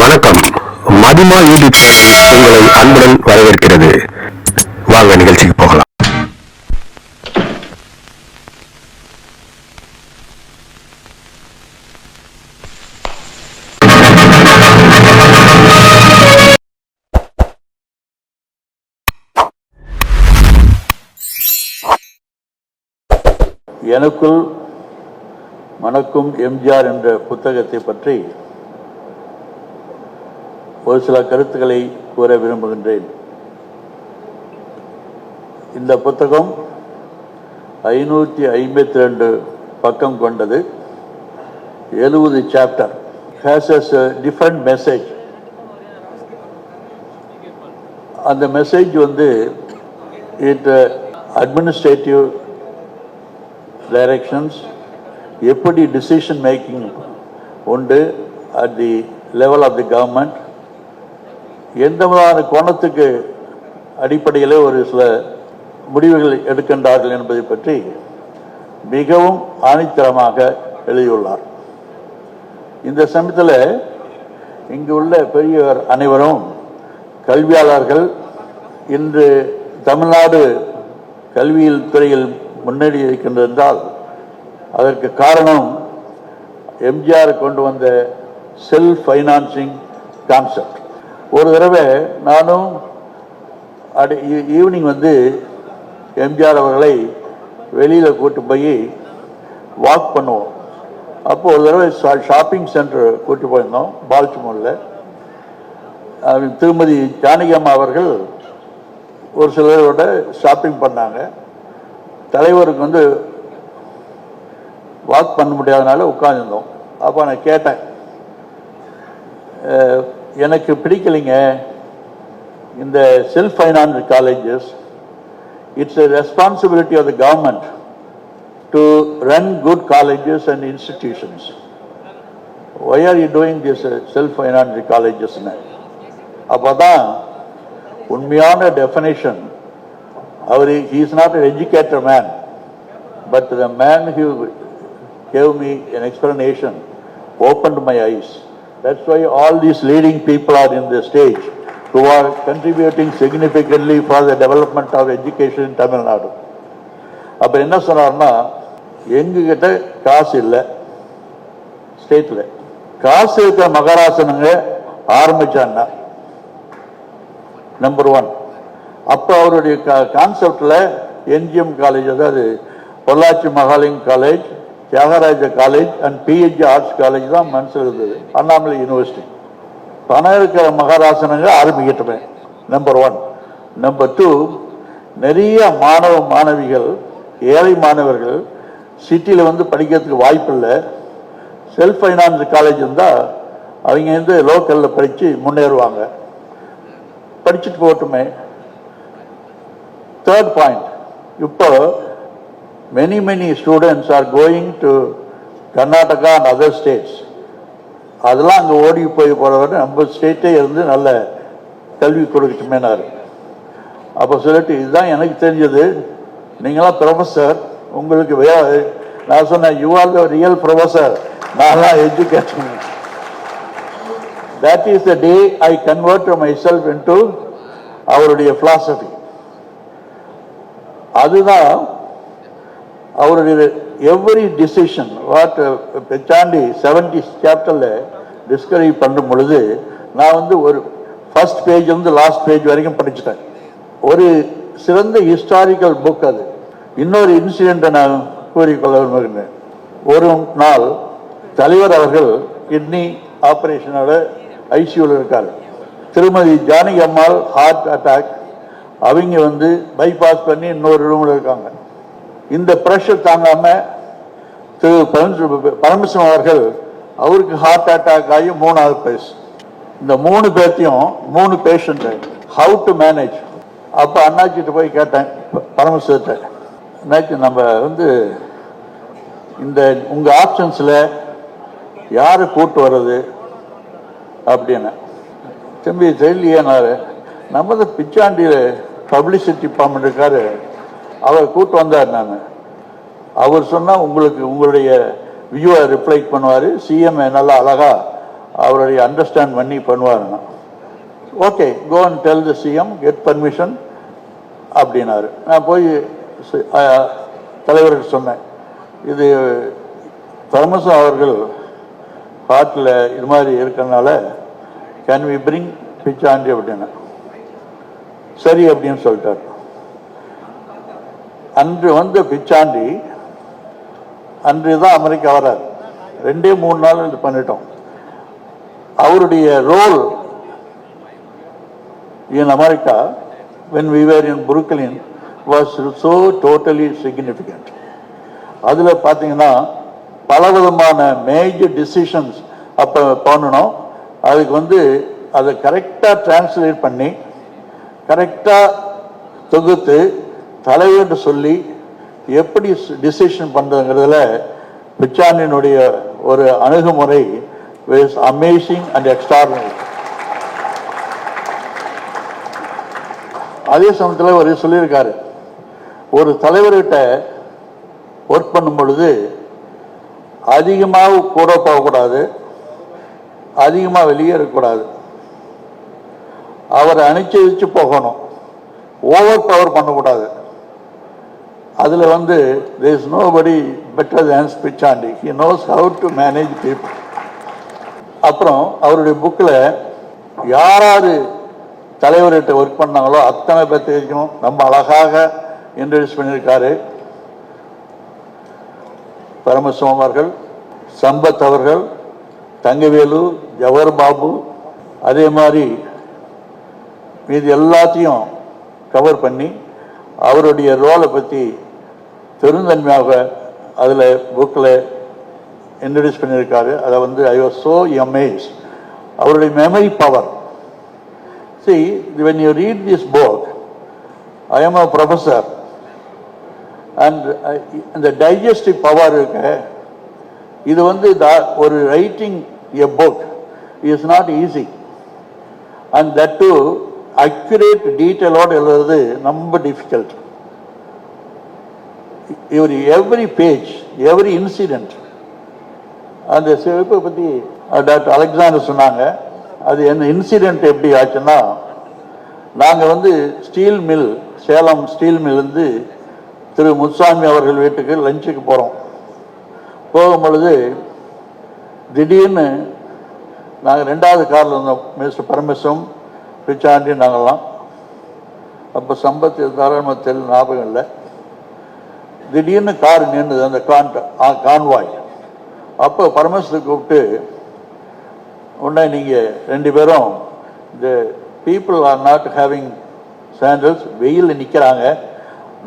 வணக்கம். மதிமா யூடியூப் உங்களை அன்புடன் வரவேற்கிறது. வாங்க நிகழ்ச்சிக்கு போகலாம். எனக்குள் மணக்கும் எம்ஜிஆர் என்ற புத்தகத்தை பற்றி ஒரு சில கருத்துக்களை கூற விரும்புகின்றேன். இந்த புத்தகம் ஐநூற்றி ஐம்பத்தி ரெண்டு பக்கம் கொண்டது. எழுபது chapter has as different message அந்த மெசேஜ் வந்து இட் அட்மினிஸ்ட்ரேட்டிவ் டைரக்ஷன்ஸ் எப்படி டிசிஷன் மேக்கிங் உண்டு at the level of the government எந்த விதமான கோணத்துக்கு அடிப்படையில் ஒரு சில முடிவுகள் எடுக்கின்றார்கள் என்பதை பற்றி மிகவும் ஆணித்தரமாக எழுதியுள்ளார். இந்த சமயத்தில் இங்கு உள்ள பெரியவர் அனைவரும் கல்வியாளர்கள் இன்று தமிழ்நாடு கல்வியில் துறையில் முன்னேறி இருக்கின்றால் அதற்கு காரணம் எம்ஜிஆர் கொண்டு வந்த செல்ஃப் ஃபைனான்சிங் கான்செப்ட் ஒரு தடவை நானும் அடி ஈவினிங் வந்து எம்ஜிஆர் அவர்களை வெளியில் கூட்டு போய் வாக் பண்ணுவோம். அப்போ ஒரு தடவை ஷாப்பிங் சென்டர் கூட்டி போயிருந்தோம் பால்ச்சிமோனில் திருமதி ஜானகி அம்மா அவர்கள் ஒரு சிலரோட ஷாப்பிங் பண்ணாங்க. தலைவருக்கு வந்து வாக் பண்ண முடியாதனால உட்காந்துருந்தோம் அப்போ நான் கேட்டேன் எனக்கு பிடிக்கலைங்க. இந்த self finance colleges it's a responsibility of the government to run good colleges and institutions why are you doing this self finance காலேஜஸ்னு அப்போ தான் உண்மையான டெஃபினேஷன் அவர் he not not an man but the man man gave gave an an explanation my eyes that's why all these leading people are in the stage who are contributing significantly for the development of education in Tamil Nadu அப்போ என்ன சொன்னார்னா எங்ககிட்ட காசு இல்லை ஸ்டேட்டில் காசு இருக்க மகாராசனுங்க ஆரம்பிச்சான்னா number one அப்போ அவருடைய கான்செப்டில் என்ஜிஎம் காலேஜ் அதாவது Pollachi Mahaling college Thiagaraja college and PHC arts college தான் மனசு இருந்தது. அண்ணாமலை யூனிவர்சிட்டி பணம் இருக்கிற மகாராசனங்க ஆரம்பிக்கட்டுமே. நம்பர் ஒன் நம்பர் டூ நிறைய மாணவ மாணவிகள் ஏழை மாணவர்கள் சிட்டியில் வந்து படிக்கிறதுக்கு வாய்ப்பு இல்லை. செல்ஃப் ஃபைனான்ஸ் காலேஜ் இருந்தால் அவங்க வந்து லோக்கலில் படித்து முன்னேறுவாங்க. படிச்சுட்டு போகட்டுமே. தேர்ட் பாயிண்ட் இப்போ many many students are going to Karnataka and other states அதெல்லாம் அங்கே ஓடி போய் போகிறவரை நம்ம ஸ்டேட்டே இருந்து நல்ல கல்வி கொடுக்கட்டுமேனார். அப்போ சொல்லிட்டு இதுதான் எனக்கு தெரிஞ்சது. நீங்களாம் ப்ரொஃபஸர் உங்களுக்கு வே நான் சொன்னேன் you are the real professor நான்லாம் education that is the day I convert myself into அவருடைய ஃபிலாசபி அதுதான் அவருடைய every decision what Pichandi seventy சாப்டரில் டிஸ்கரைவ் பண்ணும் பொழுது நான் வந்து ஒரு ஃபர்ஸ்ட் பேஜ் வந்து லாஸ்ட் பேஜ் வரைக்கும் படிச்சுட்டேன். ஒரு சிறந்த ஹிஸ்டாரிக்கல் புக் அது. இன்னொரு இன்சிடென்ட்டை நான் கூறிக்கொள்ள விரும்புகிறேன். ஒரு நாள் தலைவர் அவர்கள் கிட்னி ஆப்ரேஷனோட ஐசியூவில் இருக்கார். திருமதி ஜானகி அம்மாள் ஹார்ட் அட்டாக் அவங்க வந்து பைபாஸ் பண்ணி இன்னொரு ரூமில் இருக்காங்க. இந்த ப்ரெஷர் தாங்காம திரு பரமேஸ்வர- பரமேஸ்வரன் அவர்கள் அவருக்கு ஹார்ட் அட்டாக் ஆகி மூணாவது பேஸ் இந்த மூணு பேர்த்தையும் மூணு பேஷண்ட் ஹவு டு மேனேஜ் அப்போ அண்ணாச்சிட்ட போய் கேட்டேன் ப- பரமேஸ்வரத்தை அண்ணாச்சி நம்ம வந்து இந்த உங்க ஆப்ஷன்ஸ்ல யாரை கூட்டு வர்றது? அப்படின்னு. தம்பி தெரியலையேனாரு நம்ம தான் பிச்சாண்டியில் பப்ளிசிட்டி டிபார்ட்மெண்ட் இருக்காரு. அவர் கூட்டு வந்தார் நான். அவர் சொன்னால் உங்களுக்கு உங்களுடைய வியூவை ரிப்ளை பண்ணுவார் சிஎம் நல்லா அழகாக அவருடைய அண்டர்ஸ்டாண்ட் பண்ணி பண்ணுவாருண்ணா okay go and tell the CM get permission அப்படின்னாரு. நான் போய் தலைவருக்கு சொன்னேன். இது தர்மசம் அவர்கள் ஹார்ட்டில் இது மாதிரி இருக்கிறனால கேன் வி பிரிங் பிச்சாண்டி அப்படின்னு. சரி அப்படின்னு சொல்லிட்டார். அன்று வந்த பிச்சாண்டி அன்று தான் அமெரிக்கா வரார். ரெண்டே மூணு நாள் இது பண்ணிட்டோம். அவருடைய role in America when we were in Brooklyn was so totally significant. அதில் பார்த்தீங்கன்னா பலவிதமான மேஜர் டிசிஷன்ஸ் அப்போ பண்ணணும். அதுக்கு வந்து அதை கரெக்டாக டிரான்ஸ்லேட் பண்ணி கரெக்டாக தொகுத்து தலைவர்னு சொல்லி எப்படி டிசிஷன் பண்ணுறதுங்கிறதுல பிச்சாண்டினுடைய ஒரு அணுகுமுறை இஸ் அமேசிங் அண்ட் எக்ஸ்ட்ராடினரி அதே சமயத்தில் ஒரு சொல்லியிருக்காரு. ஒரு தலைவர்கிட்ட ஒர்க் பண்ணும் பொழுது அதிகமாக கூட போகக்கூடாது அதிகமாக வெளியே இருக்கக்கூடாது. அவரை அனுச்சரித்து போகணும். ஓவர் பவர் பண்ணக்கூடாது. அதில் வந்து the is nobody better than Pichandi he knows how to manage people அப்புறம் அவருடைய புக்கில் யாராவது தலைவர்கிட்ட ஒர்க் பண்ணாங்களோ அத்தனை பேர் ரொம்ப அழகாக இன்ட்ரடியூஸ் பண்ணியிருக்காரு. பரமசிவம் அவர்கள் சம்பத் அவர்கள் தங்கவேலு ஜவஹர் பாபு அதே மாதிரி மீதி எல்லாத்தையும் கவர் பண்ணி அவருடைய ரோலை பற்றி பெருந்தன்மையாக அதில் புக்கில் இன்ட்ரடியூஸ் பண்ணியிருக்காரு அதை வந்து ஐ வாஸ் ஸோ எமேஸ் அவருடைய memory power see when you read this book I am a professor and இந்த டைஜஸ்டிவ் பவர் இருக்கு இது வந்து ஒரு writing a book is not easy and that to accurate டீட்டெயிலோடு எழுதுறது ரொம்ப டிஃபிகல்ட் இவர் எவ்ரி பேஜ் எவ்ரி இன்சிடென்ட் அந்த சிவப்பை பற்றி டாக்டர் அலெக்சாண்டர் சொன்னாங்க. அது என்ன இன்சிடென்ட் எப்படி ஆச்சுன்னா நாங்கள் வந்து ஸ்டீல் மில் சேலம் ஸ்டீல் மில்லேருந்து திரு முத்துசாமி அவர்கள் வீட்டுக்கு லஞ்சுக்கு போகிறோம் போகும் பொழுது திடீர்னு நாங்கள் ரெண்டாவது காரில் இருந்தோம் மிஸ்டர் பரமேஸ்வரம் பிச்சாண்டி நாங்கள்லாம் அப்போ சம்பத்து இருந்தாலும் நம்ம தெரியல ஞாபகம் இல்லை. திடீர்னு கார் நின்றுது அந்த கான் கான்வாய். அப்போ பரமேஸ்வரை கூப்பிட்டு உடனே நீங்கள் ரெண்டு பேரும் இந்த people are not having sandals வெயிலில் நிற்கிறாங்க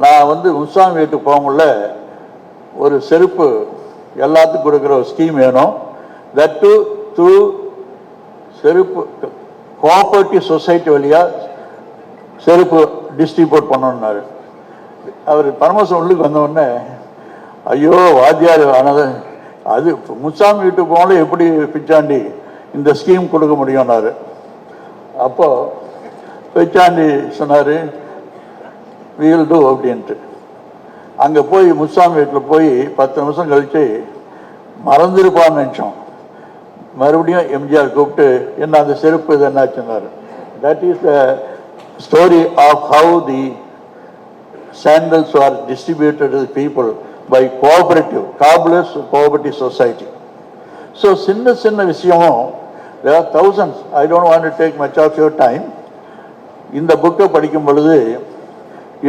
நான் வந்து உசாமி வீட்டுக்கு போகும்ல ஒரு செருப்பு எல்லாத்துக்கும் கொடுக்குற ஒரு ஸ்கீம் வேணும். தட் டு த்ரூ செருப்பு கோஆப்ரேட்டிவ் சொசைட்டி வழியாக செருப்பு டிஸ்ட்ரிபியூட் பண்ணணுன்னாரு அவர் பரமசம் உள்ளுக்கு வந்த உடனே ஐயோ வாத்தியார் ஆனது அது முசாமி வீட்டுக்கு போனாலும் எப்படி பிச்சாண்டி இந்த ஸ்கீம் கொடுக்க முடியும்னாரு. அப்போ பிச்சாண்டி சொன்னார் வீல் டூ அப்படின்ட்டு. அங்கே போய் முசாமி வீட்டில் போய் பத்து நிமிஷம் கழித்து மறந்துருப்பான்னு நினச்சோம். மறுபடியும் எம்ஜிஆர் கூப்பிட்டு என்ன அந்த செருப்பு இது என்னாச்சுன்னாரு. That is the story of how the sandals are distributed people by people by cooperative, Kabul's cooperative so சின்ன சின்ன விஷயமும் there are thousands I don't want to take much of your time இந்த புக்கை படிக்கும் பொழுது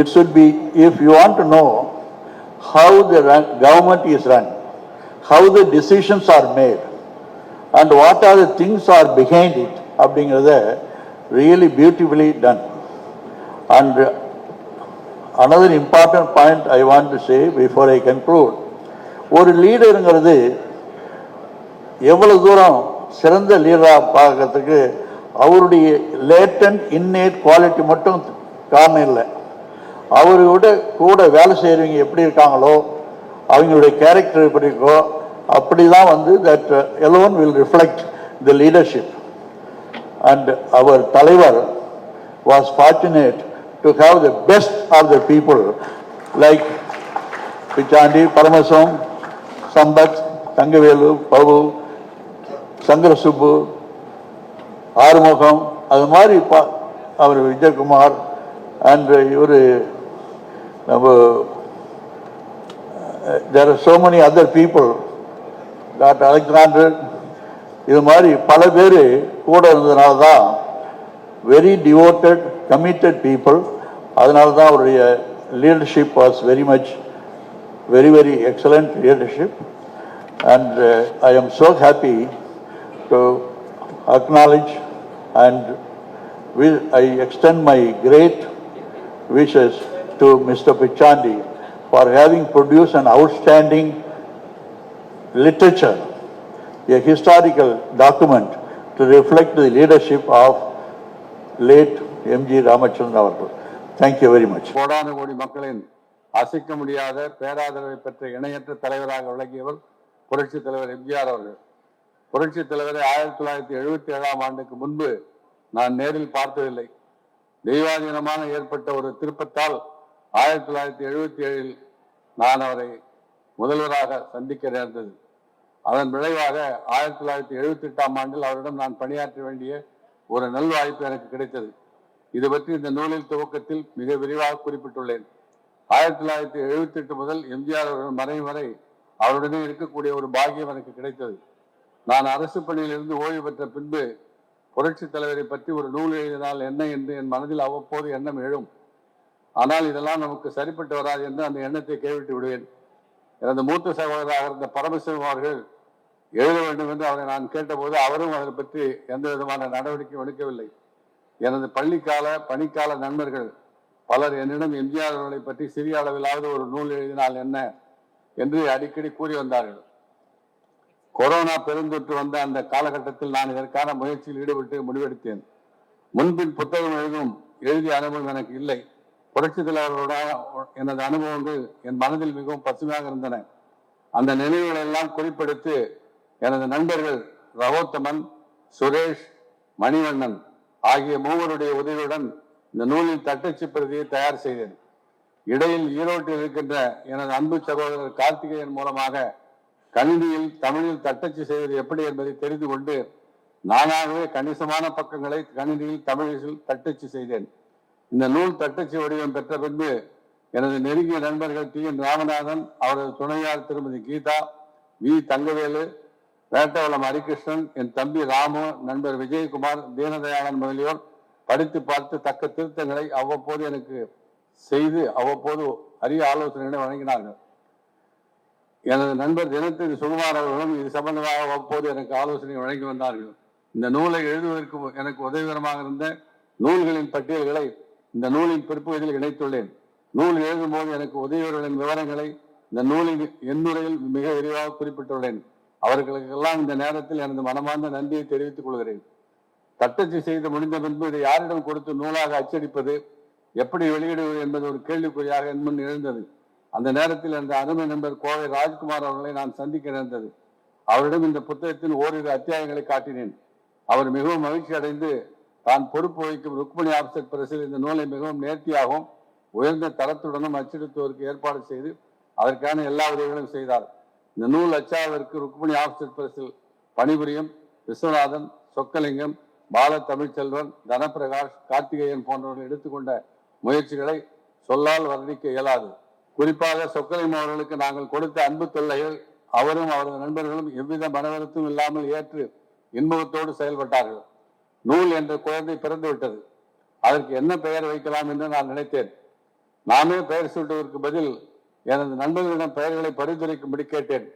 it should be if you want to know how the government is run how the decisions are made and what are the things are behind it அப்படிங்கிறத really beautifully done and another important point I want to say before I conclude ஒரு லீடருங்கிறது எவ்வளவு தூரம் சிறந்த லீடராக பார்க்கறதுக்கு அவருடைய latent inherit quality மட்டும் காரணம் இல்லை. அவரோட கூட வேலை செய்கிறவங்க எப்படி இருக்காங்களோ அவங்களுடைய கேரக்டர் எப்படி இருக்கோ அப்படி தான் வந்து that alone will reflect the leadership and அவர் தலைவர் was fortunate to have the best of the people like Pichandi, Paramasam, Sambat, Tangavelu, Babu, Sankara Arumugam அது மாதிரி பா அவர் விஜயகுமார் அண்ட் இவர் நம்ம there are so many other people doctor Alexander இது மாதிரி பல பேர் கூட இருந்ததுனால தான் வெரி டிவோட்டட் கமிட்டட் பீப்புள் அதனால தான் அவருடைய leadership was very much very very excellent leadership and I am so happy to acknowledge and will I extend my great wishes to mister Pichandi for having produce and outstanding literature, a historical document to reflect the leadership of late M.G. Ramachandran Avarkar. Thank you very much கோடான கோடி மக்களின் அசைக்க முடியாத பேராதரவை பெற்ற இணையற்ற தலைவராக விளங்கியவர் புரட்சி தலைவர் எம்ஜிஆர் அவர்கள். புரட்சி தலைவரை ஆயிரத்தி தொள்ளாயிரத்தி எழுபத்தி ஏழாம் ஆண்டுக்கு முன்பு நான் நேரில் பார்த்ததில்லை. தெய்வாதீனமான ஏற்பட்ட ஒரு திருப்பத்தால் ஆயிரத்தி தொள்ளாயிரத்தி எழுபத்தி ஏழில் நான் அவரை முதல்வராக சந்திக்க நேர்ந்தது. அதன் விளைவாக ஆயிரத்தி தொள்ளாயிரத்தி எழுபத்தி எட்டாம் ஆண்டில் அவரிடம் நான் பணியாற்ற வேண்டிய ஒரு நல்வாய்ப்பு எனக்கு கிடைத்தது. இது பற்றி இந்த நூலில் துவக்கத்தில் மிக விரிவாக குறிப்பிட்டுள்ளேன். ஆயிரத்தி தொள்ளாயிரத்தி எழுபத்தி எட்டு முதல் எம்ஜிஆர் அவர்கள் மறையும் வரை அவருடனே இருக்கக்கூடிய ஒரு பாகியம் எனக்கு கிடைத்தது. நான் அரசு பணியிலிருந்து ஓய்வு பெற்ற பின்பு புரட்சி தலைவரை பற்றி ஒரு நூல் எழுதினால் என்ன என்று என் மனதில் அவ்வப்போது எண்ணம் எழும். ஆனால் இதெல்லாம் நமக்கு சரிப்பட்டு வராது என்று அந்த எண்ணத்தை கைவிட்டு விடுவேன். எனது மூத்த சகோதரராக இருந்த பரமசிவம் அவர்கள் எழுத வேண்டும் என்று அவரை நான் கேட்டபோது அவரும் அதை பற்றி எந்த விதமான நடவடிக்கையும் எடுக்கவில்லை. எனது பள்ளிக்கால பணிக்கால நண்பர்கள் பலர் என்னிடம் எம்ஜிஆர் அவர்களை பற்றி சிறிய அளவிலாவது ஒரு நூல் எழுதினால் என்ன என்று அடிக்கடி கூறி வந்தார்கள். கொரோனா பெருந்தொற்று வந்த அந்த காலகட்டத்தில் நான் இதற்கான முயற்சியில் ஈடுபட்டு முடிவெடுத்தேன். முன்பின் புத்தகம் எழுதும் எழுதிய அனுபவம் எனக்கு இல்லை. புரட்சி தலைவர்களோட எனது அனுபவங்கள் என் மனதில் மிகவும் பசுமையாக இருந்தன. அந்த நினைவுகளை எல்லாம் குறிப்பெடுத்து எனது நண்பர்கள் ரகோத்தமன் சுரேஷ் மணிவண்ணன் ஆகிய மூவருடைய உதவியுடன் இந்த நூலின் தட்டச்சு பிரதியை தயார் செய்தேன். இடையில் ஈரோட்டில் இருக்கின்ற எனது அன்பு சகோதரர் கார்த்திகேயன் மூலமாக கணினியில் தமிழில் தட்டச்சு செய்வது எப்படி என்பதை தெரிந்து கொண்டு நானாகவே கணிசமான பக்கங்களை கணினியில் தமிழில் தட்டச்சு செய்தேன். இந்த நூல் தட்டச்சு வடிவம் பெற்ற பின்பு எனது நெருங்கிய நண்பர்கள் டி என் ராமநாதன் அவரது துணையார் திருமதி கீதா வி தங்கவேலு வேட்டவளம் ஹரிகிருஷ்ணன் என் தம்பி ராமு நண்பர் விஜயகுமார் தீனதயாளன் முதலியோர் படித்து பார்த்து தக்க திருத்தங்களை அவ்வப்போது எனக்கு செய்து அவ்வப்போது அரிய ஆலோசனைகளை வழங்கினார்கள். எனது நண்பர் தினத்ததி சுகுமார் அவர்களும் இது சம்பந்தமாக அவ்வப்போது எனக்கு ஆலோசனை வழங்கி வந்தார்கள். இந்த நூலை எழுதுவதற்கு எனக்கு உதவிகரமாக இருந்த நூல்களின் பட்டியல்களை இந்த நூலின் பிற்பகுதியில் இணைத்துள்ளேன். நூல் எழுதும்போது எனக்கு உதவியவர்களின் விவரங்களை இந்த நூலின் எண்ணுரையில் மிக விரிவாக குறிப்பிட்டுள்ளேன். அவர்களுக்கெல்லாம் இந்த நேரத்தில் எனது மனமார்ந்த நன்றியை தெரிவித்துக் கொள்கிறேன். தட்டச்சு செய்து முடிந்த பின்பு இதை யாரிடம் கொடுத்து நூலாக அச்சடிப்பது எப்படி வெளியிடுவது என்பது ஒரு கேள்விக்குறியாக என் முன் எழுந்தது அந்த நேரத்தில் அந்த அருமை நண்பர் கோவை ராஜ்குமார் அவர்களை நான் சந்திக்க நேர்ந்தது. அவரிடம் இந்த புத்தகத்தின் ஓரிரு அத்தியாயங்களை காட்டினேன். அவர் மிகவும் மகிழ்ச்சி அடைந்து தான் பொறுப்பு வகிக்கும் ருக்மணி ஆப்செட் பிரசில் இந்த நூலை மிகவும் நேர்த்தியாகவும் உயர்ந்த தரத்துடனும் அச்சடித்தோருக்கு ஏற்பாடு செய்து அதற்கான எல்லா உதவிகளும் செய்தார். இந்த நூல் அச்சாளருக்கு ருக்மணி ஆஃப்செட் பிரசில் பணிபுரியும் விஸ்வநாதன் சொக்கலிங்கம் பால தமிழ்ச்செல்வன் தனப்பிரகாஷ் கார்த்திகேயன் போன்றவர்கள் எடுத்துக்கொண்ட முயற்சிகளை சொல்லால் வர்ணிக்க இயலாது. குறிப்பாக சொக்கலிங்கம் அவர்களுக்கு நாங்கள் கொடுத்த அன்பு தொல்லைகள் அவரும் அவரது நண்பர்களும் எவ்வித மனவருத்தும் இல்லாமல் ஏற்று இன்முகத்தோடு செயல்பட்டார்கள். நூல் என்ற குழந்தை பிறந்து விட்டது அதற்கு என்ன பெயர் வைக்கலாம் என்று நான் நினைத்தேன். நாமே பெயர் சூட்டுவதற்கு பதில் எனது நண்பர்களிடம் பெயர்களை பரிந்துரைக்கும்படி கேட்டேன்.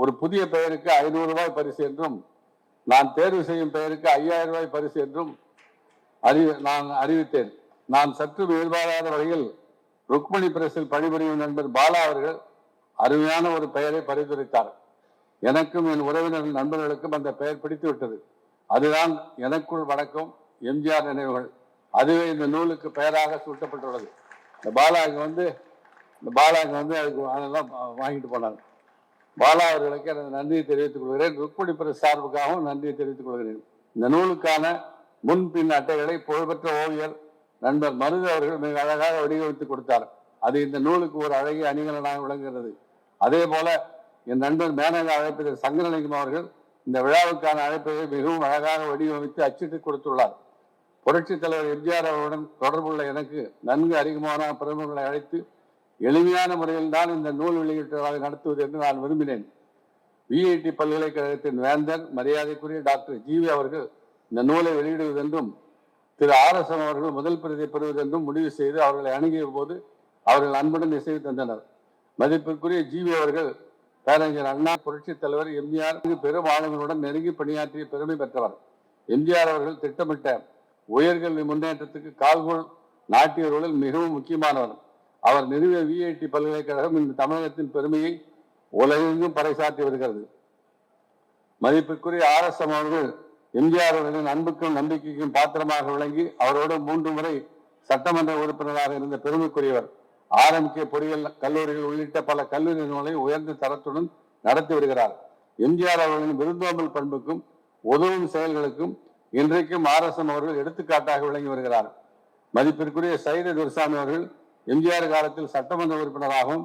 ஒரு புதிய பெயருக்கு ஐநூறு ரூபாய் பரிசு என்றும் நான் தேர்வு செய்யும் பெயருக்கு ஐயாயிரம் ரூபாய் பரிசு என்றும் அறி நான் அறிவித்தேன். நான் சற்று எதிர்பாராத வகையில் ருக்மணி பிரஸில் பணிபுரியும் நண்பர் பாலா அவர்கள் அருமையான ஒரு பெயரை பரிந்துரைத்தார். எனக்கும் என் உறவினர் நண்பர்களுக்கும் அந்த பெயர் பிடித்து விட்டது. அதுதான் எனக்குள் வணக்கம் எம்ஜிஆர் நினைவுகள். அதுவே இந்த நூலுக்கு பெயராக சூட்டப்பட்டுள்ளது. இந்த பாலா வந்து இந்த பாலா வந்து அதுக்கு அதெல்லாம் வாங்கிட்டு போனாங்க. பாலா அவர்களுக்கு எனது நன்றியை தெரிவித்துக் கொள்கிறேன். ருக்மணி பிரஸ் சார்புக்காகவும் நன்றியை தெரிவித்துக் கொள்கிறேன். இந்த நூலுக்கான முன்பின் அட்டைகளை புகழ்பெற்ற ஓவியர் நண்பர் மருது அவர்கள் மிக அழகாக வடிவமைத்து கொடுத்தார். அது இந்த நூலுக்கு ஒரு அழகிய அணிகலனாக விளங்குகிறது. அதே போல என் நண்பர் மேனக அழைப்பிதழ் சங்கரலிங்கம் அவர்கள் இந்த விழாவுக்கான அழைப்பை மிகவும் அழகாக வடிவமைத்து அச்சிட்டு கொடுத்துள்ளார். புரட்சித் தலைவர் எம்ஜிஆர் அவருடன் தொடர்புள்ள எனக்கு நன்கு அறிமுகமான பிரமுகர்களை அழைத்து எளிமையான முறையில் தான் இந்த நூல் வெளியீட்டு நடத்துவது என்று நான் விரும்பினேன். விஐடி பல்கலைக்கழகத்தின் வேந்தர் மரியாதைக்குரிய டாக்டர் ஜிவி அவர்கள் இந்த நூலை வெளியிடுவதென்றும் திரு ஆர் எஸ் எம் அவர்கள் முதல் பிரதியை பெறுவதென்றும் முடிவு செய்து அவர்களை அணுகிய போது அவர்கள் அன்புடன் இசைவு தந்தனர். மதிப்பிற்குரிய ஜிவி அவர்கள் பேரறிஞர் அண்ணா புரட்சி தலைவர் எம்ஜிஆர் பெரும் ஆளுங்களுடன் நெருங்கி பணியாற்றிய பெருமை பெற்றவர். எம்ஜிஆர் அவர்கள் திட்டமிட்ட உயர்கல்வி முன்னேற்றத்துக்கு கால்கோள் நாட்டியவர்களில் மிகவும் முக்கியமானவர். அவர் நிறுவிய விஐடி பல்கலைக்கழகம் இந்த தமிழகத்தின் பெருமையை உலகெங்கும் பறைசாற்றி வருகிறது. மதிப்பிற்குரிய ஆர் எஸ் எம் அவர்கள் எம்ஜிஆர் அவர்களின் அன்புக்கும் நம்பிக்கைக்கும் பாத்திரமாக விளங்கி அவரோடு மூன்று முறை சட்டமன்ற உறுப்பினராக இருந்த பெருமைக்குரியவர் ஆரம்பிக்க பொறியியல் கல்லூரிகள் உள்ளிட்ட பல கல்லூரி நிறுவனங்களை உயர்ந்த தரத்துடன் நடத்தி வருகிறார். எம்ஜிஆர் அவர்களின் விருந்தோம்பல் பண்புக்கும் உதவும் செயல்களுக்கும் இன்றைக்கும் ஆர் எஸ் எம் அவர்கள் எடுத்துக்காட்டாக விளங்கி வருகிறார். மதிப்பிற்குரிய சைத துர்சாமி அவர்கள் எம்ஜிஆர் காலத்தில் சட்டமன்ற உறுப்பினராகவும்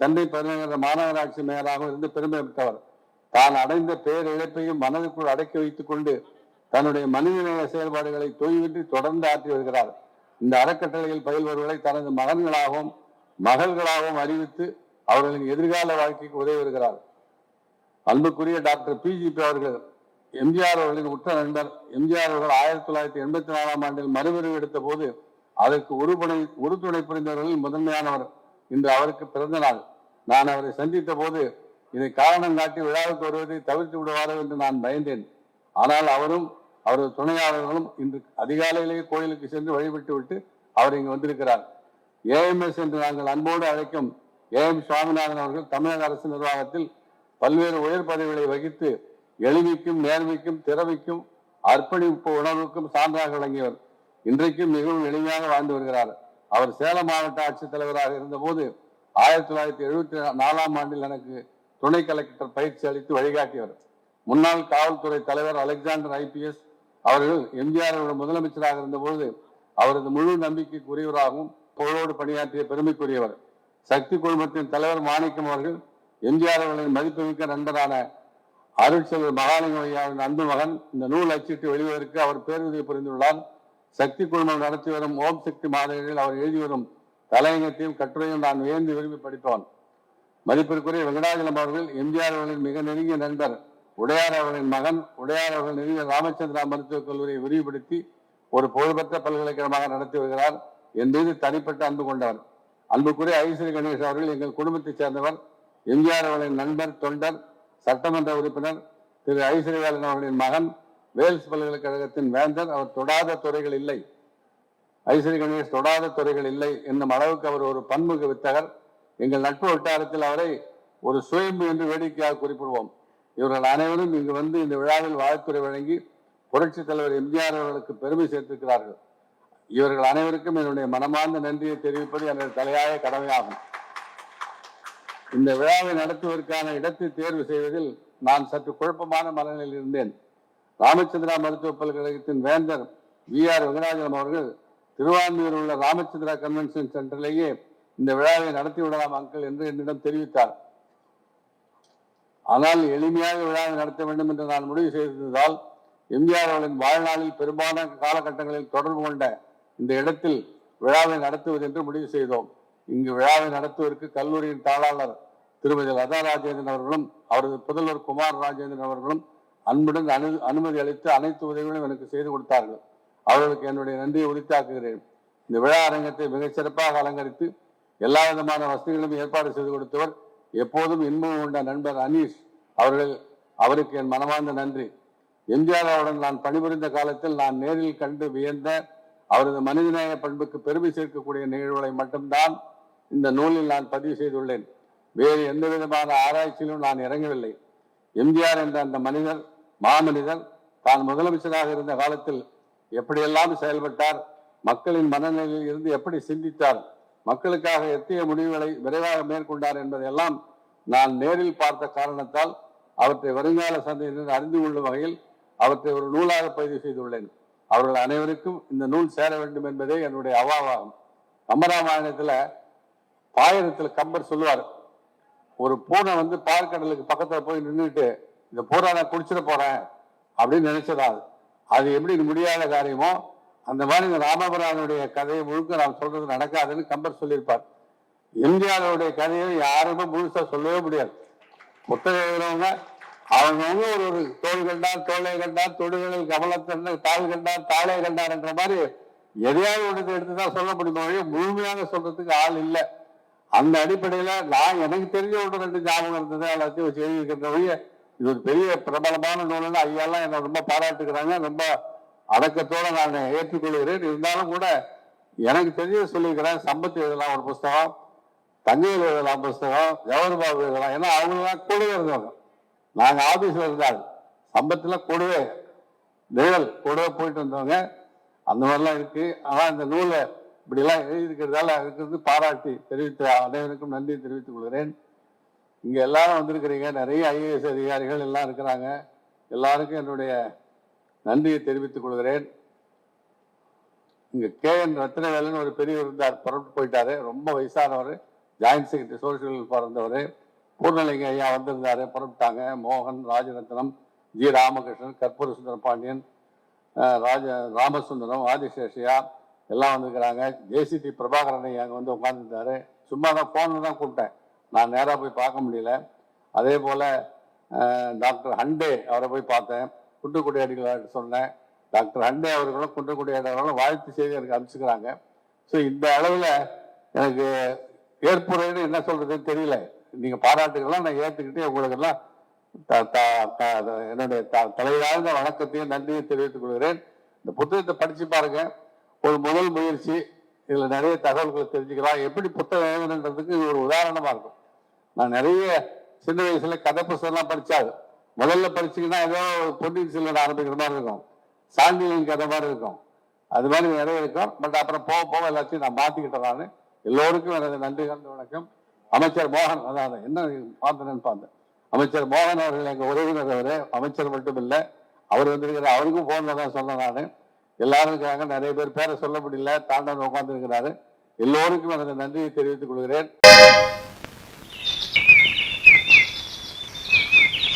சென்னை பெருநகர மாநகராட்சி மேயராகவும் இருந்து பெருமை பெற்றவர். தான் அடைந்த பேரிழப்பையும் மனதுக்குள் அடக்கி வைத்துக் கொண்டு தன்னுடைய மனிதநேய செயல்பாடுகளை தொய்வின்றி தொடர்ந்து ஆற்றி வருகிறார். இந்த அறக்கட்டளையில் பயில்வர்களை தனது மகன்களாகவும் மகள்களாகவும் அறிவித்து அவர்களின் எதிர்கால வாழ்க்கைக்கு உதவி வருகிறார். அன்புக்குரிய டாக்டர் பிஜிபி அவர்கள் எம்ஜிஆர் அவர்களின் உற்ற நண்பர் எம்ஜிஆர் அவர்கள் ஆயிரத்தி தொள்ளாயிரத்தி எண்பத்தி நாலாம் ஆண்டில் மறுபிரிவு எடுத்த போது அதற்கு உறுதுணை உறுதுணை புரிந்தவர்களில் முதன்மையானவர் இன்று அவருக்கு பிறந்த நாள். நான் அவரை சந்தித்த போது இதை காரணம் காட்டி விழாவுக்கு வருவதை தவிர்த்து விடுவாரோ என்று நான் பயந்தேன். ஆனால் அவரும் அவரது துணையாளர்களும் இன்று அதிகாலையிலேயே கோயிலுக்கு சென்று வழிபட்டு விட்டு அவர் இங்கு வந்திருக்கிறார். ஏஎம்எஸ் என்று நாங்கள் அன்போடு அழைக்கும் ஏஎம் சுவாமிநாதன் அவர்கள் தமிழக அரசு நிர்வாகத்தில் பல்வேறு உயர் பதவிகளை வகித்து எளிமைக்கும் நேர்மைக்கும் திறமைக்கும் அர்ப்பணிப்பு உணர்வுக்கும் சான்றாக விளங்கியவர். இன்றைக்கும் மிகவும் எளிமையாக வாழ்ந்து வருகிறார். அவர் சேலம் மாவட்ட ஆட்சித்தலைவராக இருந்தபோது ஆயிரத்தி தொள்ளாயிரத்தி எழுபத்தி நாலாம் ஆண்டில் எனக்கு துணை கலெக்டர் பயிற்சி அளித்து வழிகாட்டியவர். முன்னாள் காவல்துறை தலைவர் அலெக்சாண்டர் ஐபிஎஸ் அவர்கள் எம்ஜிஆர் அவர்கள் முதலமைச்சராக இருந்தபோது அவரது முழு நம்பிக்கைக்கு உரியவராகவும் புகழோடு பணியாற்றிய பெருமைக்குரியவர். சக்தி குழுமத்தின் தலைவர் மாணிக்கம் அவர்கள் எம்ஜிஆர் அவர்களின் மதிப்புமிக்க நண்பரான அருட்செல்வர் மகாலிங்க ஐயாவின் அன்பு மகன் இந்த நூல் அச்சிட்டு வெளிவதற்கு அவர் பேருதவி புரிந்துள்ளார். சக்தி குழுமம் நடத்தி வரும் ஓம் சக்தி மாதிரிகளில் அவர் எழுதி வரும் தலையங்கத்தையும் கட்டுரையும் நான் வியந்து விரும்பி படித்தோன் மதிப்பிற்குரிய வெங்கடாஜலம் அவர்கள் எம்ஜிஆர் அவர்களின் மிக நெருங்கிய நண்பர் உடையார் அவர்களின் மகன் உடையார் அவர்கள் நிறுவிய ராமச்சந்திரா மருத்துவக் கல்லூரியை விரிவுபடுத்தி ஒரு புகழ்பெற்ற பல்கலைக்கழகமாக நடத்தி வருகிறார் என் மீது தனிப்பட்ட அன்பு கொண்டவர். அன்புக்குரிய ஐஸ்வரி கணேஷ் அவர்கள் எங்கள் குடும்பத்தைச் சேர்ந்தவர் எம்ஜிஆர் அவர்களின் நண்பர் தொண்டர் சட்டமன்ற உறுப்பினர் திரு ஐஸ்வரிவேலன் அவர்களின் மகன் வேல்ஸ் பல்கலைக்கழகத்தின் வேந்தர் அவர் தொடாத துறைகள் இல்லை. ஐஸ்வரி கணேஷ் தொடாத துறைகள் இல்லை என்னும் அளவுக்கு அவர் ஒரு பன்முக வித்தகர். எங்கள் நட்பு வட்டாரத்தில் அவரை ஒரு சுயம்பு என்று வேடிக்கையாக குறிப்பிடுவோம். இவர்கள் அனைவரும் இங்கு வந்து இந்த விழாவில் வாழ்த்துறை வழங்கி புரட்சி தலைவர் எம்ஜிஆர் அவர்களுக்கு பெருமை சேர்த்திருக்கிறார்கள். இவர்கள் அனைவருக்கும் என்னுடைய மனமார்ந்த நன்றியை தெரிவிப்பது எனது தலையாய கடமையாகும். இந்த விழாவை நடத்துவதற்கான இடத்தை தேர்வு செய்வதில் நான் சற்று குழப்பமான மனநிலையில் இருந்தேன். ராமச்சந்திரா மருத்துவ பல்கலைக்கழகத்தின் வேந்தர் வி ஆர் வெங்கடாஜலம் அவர்கள் திருவான்மையூர் உள்ள ராமச்சந்திரா கன்வென்ஷன் சென்டரிலேயே இந்த விழாவை நடத்தி விடலாம் அங்கள் என்று என்னிடம் தெரிவித்தார். ஆனால் எளிமையாக விழாவை நடத்த வேண்டும் என்று நான் முடிவு செய்திருந்ததால் எம்ஜிஆர் அவர்களின் வாழ்நாளில் பெரும்பாலான காலகட்டங்களில் தொடர்பு கொண்ட இந்த இடத்தில் விழாவை நடத்துவது என்று முடிவு செய்தோம். இங்கு விழாவை நடத்துவதற்கு கல்லூரியின் தாளாளர் திருமதி லதா ராஜேந்திரன் அவர்களும் அவரது புதல்வர் குமார் ராஜேந்திரன் அவர்களும் அன்புடன் அனு அனுமதி அளித்து அனைத்து உதவிகளும் எனக்கு செய்து கொடுத்தார்கள். அவர்களுக்கு என்னுடைய நன்றியை உரித்தாக்குகிறேன். இந்த விழா அரங்கத்தை மிகச் சிறப்பாக அலங்கரித்து எல்லா விதமான வசதிகளும் ஏற்பாடு செய்து கொடுத்தவர் எப்போதும் இன்பம் உண்ட நண்பர் அனீஷ் அவர்கள். அவருக்கு என் மனமார்ந்த நன்றி. எம்ஜிஆர் அவருடன் நான் பணிபுரிந்த காலத்தில் நான் நேரில் கண்டு வியந்த அவரது மனிதநேய பண்புக்கு பெருமை சேர்க்கக்கூடிய நிகழ்வுகளை மட்டும்தான் இந்த நூலில் நான் பதிவு செய்துள்ளேன். வேறு எந்த விதமான ஆராய்ச்சியிலும் நான் இறங்கவில்லை. எம்ஜிஆர் என்ற அந்த மனிதர் மாமனிதர் தான் முதலமைச்சராக இருந்த காலத்தில் எப்படியெல்லாம் செயல்பட்டார் மக்களின் மனநிலையில் இருந்து எப்படி சிந்தித்தார் மக்களுக்காக எத்தகைய முடிவுகளை விரைவாக மேற்கொண்டார் என்பதையெல்லாம் நான் நேரில் பார்த்த காரணத்தால் அவற்றை வருங்கால சந்தையினர் அறிந்து கொள்ளும் வகையில் அவற்றை ஒரு நூலாக பதிவு செய்துள்ளேன். அவர்கள் அனைவருக்கும் இந்த நூல் சேர வேண்டும் என்பதே என்னுடைய அவாவாகும். கம்பராமாயணத்துல பாயிரத்தில் கம்பர் சொல்லுவார் ஒரு பூனை வந்து பார்க்கடலுக்கு பக்கத்தில் போய் நின்றுட்டு இந்த பூரா நான் குடிச்சிட போறேன் அப்படின்னு நினைச்சதால் அது எப்படி முடியாத காரியமோ அந்த மாதிரி இந்த ராமபுரானுடைய கதையை முழுக்க நான் சொல்றது நடக்காதுன்னு கம்பர் சொல்லியிருப்பார். எம்ஜிஆருடைய கதையை யாருமே முழுசா சொல்லவே முடியாது. புத்தகம் எழுதுறவங்க அவங்கவுங்க ஒரு ஒரு தோல் கண்டார் தோலை கண்டார் தொடுகளில் கமலத்தன் தாள் கண்டார் தாளே கண்டார் என்ற மாதிரி எதையாவது ஒன்று எடுத்து தான் சொல்ல முடியுமோ ஒழிய முழுமையாக சொல்றதுக்கு ஆள் இல்லை. அந்த அடிப்படையில நான் எனக்கு தெரிஞ்ச ஒன்று ரெண்டு ஞாபகம் இருந்தது எல்லாத்தையும் வச்சு எழுதியிருக்கின்ற இது ஒரு பெரிய பிரபலமான நூல்னு ஐயாலாம் என்னை ரொம்ப பாராட்டுக்கிறாங்க. ரொம்ப அடக்கத்தோட நான் ஏற்றுக்கொள்கிறேன். இருந்தாலும் கூட எனக்கு தெரிஞ்சதை சொல்லியிருக்கிறேன். சம்பத்து எழுதலாம் ஒரு புஸ்தகம் தங்கையில் எழுதலாம் புஸ்தகம் ஜவஹர் பாபு எழுதலாம். ஏன்னா அவங்களாம் கூடவே இருந்தவங்க. நாங்கள் ஆஃபீஸில் இருந்தால் சம்பத்தில் கூடவே நிழல் கூடவே போயிட்டு வந்தவங்க. அந்த மாதிரிலாம் இருக்கு. ஆனால் இந்த நூலை இப்படிலாம் எழுதியிருக்கிறதால இருக்கிறது பாராட்டி தெரிவித்து அனைவருக்கும் நன்றி தெரிவித்துக் கொள்கிறேன். இங்க எல்லாரும் வந்திருக்கிறீங்க. நிறைய ஐஏஎஸ் அதிகாரிகள் எல்லாம் இருக்கிறாங்க. எல்லாருக்கும் என்னுடைய நன்றியை தெரிவித்துக் கொள்கிறேன். இங்க கே என் ரத்னவேலன் ஒரு பெரியவர் இருந்தார் புறப்பட்டு போயிட்டாரு. ரொம்ப வயசானவர். ஜாயின்ட் செக்ரட்டரி சோசியல் பிறந்தவர். பூர்ணலிங்க ஐயா வந்திருந்தாரு புறப்பட்டாங்க. மோகன் ராஜரத்னம் ஜி ராமகிருஷ்ணன் கற்பூர சுந்தர பாண்டியன் ராஜ ராமசுந்தரம் ஆதிசேஷியா எல்லாம் வந்திருக்கிறாங்க. ஜேசிடி பிரபாகரன் ஐயா அங்கே வந்து உட்காந்துருந்தாரு சும்மா தான் ஃபோனில் தான் கூப்பிட்டேன். நான் நேராக போய் பார்க்க முடியல. அதே போல் டாக்டர் ஹண்டே அவரை போய் பார்த்தேன். குண்டுக்குடி அடிகள் சொன்னேன். டாக்டர் ஹண்டே அவர்களும் குன்றக்குடி அவர்களும் வாழ்த்து செய்தி எனக்கு அனுப்பிச்சுக்கிறாங்க. ஸோ இந்த அளவில் எனக்கு ஏற்புரைன்னு என்ன சொல்கிறதுன்னு தெரியல. நீங்கள் பாராட்டுக்கெல்லாம் நான் ஏற்றுக்கிட்டு உங்களுக்கெல்லாம் த- த- என்னுடைய த- தலையார்ந்த வணக்கத்தையும் நன்றியும் தெரிவித்துக் கொள்கிறேன். இந்த புத்தகத்தை படித்து பாருங்க. ஒரு முதல் முயற்சி. இதில் நிறைய தகவல்களை தெரிஞ்சுக்கலாம். எப்படி புத்தகம் எழுதுன்றதுக்கு இது ஒரு உதாரணமாக இருக்கும். நான் நிறைய சின்ன வயசுல கதை புத்தகம்லாம் படிச்சாரு. முதல்ல படிச்சீங்கன்னா ஏதோ பொன்னியின் செல்வன் ஆரம்பிக்கிற மாதிரி இருக்கும். சாந்தியின் கதை மாதிரி இருக்கும். அது மாதிரி நிறைய இருக்கும். பட் அப்புறம் போக போக எல்லாத்தையும் நான் மாத்திக்கிட்டேன் நான். எல்லோருக்கும் எனது நன்றி கலந்த வணக்கம். அமைச்சர் மோகன் அதான் என்ன பார்த்தேன்னு பார்த்தேன். அமைச்சர் மோகன் அவர்கள் எங்க உறவினர் அவர். அமைச்சர் மட்டும் இல்லை அவர் வந்திருக்கிற அவருக்கும் போன்ல தான் சொன்னேன் நான். எல்லாரும் இருக்காங்க நிறைய பேர் பேரை சொல்ல முடியல. தாண்டவன் உட்கார்ந்து இருக்கிறாரு எல்லோருக்கும் எனது நன்றியை தெரிவித்துக் கொள்கிறேன்.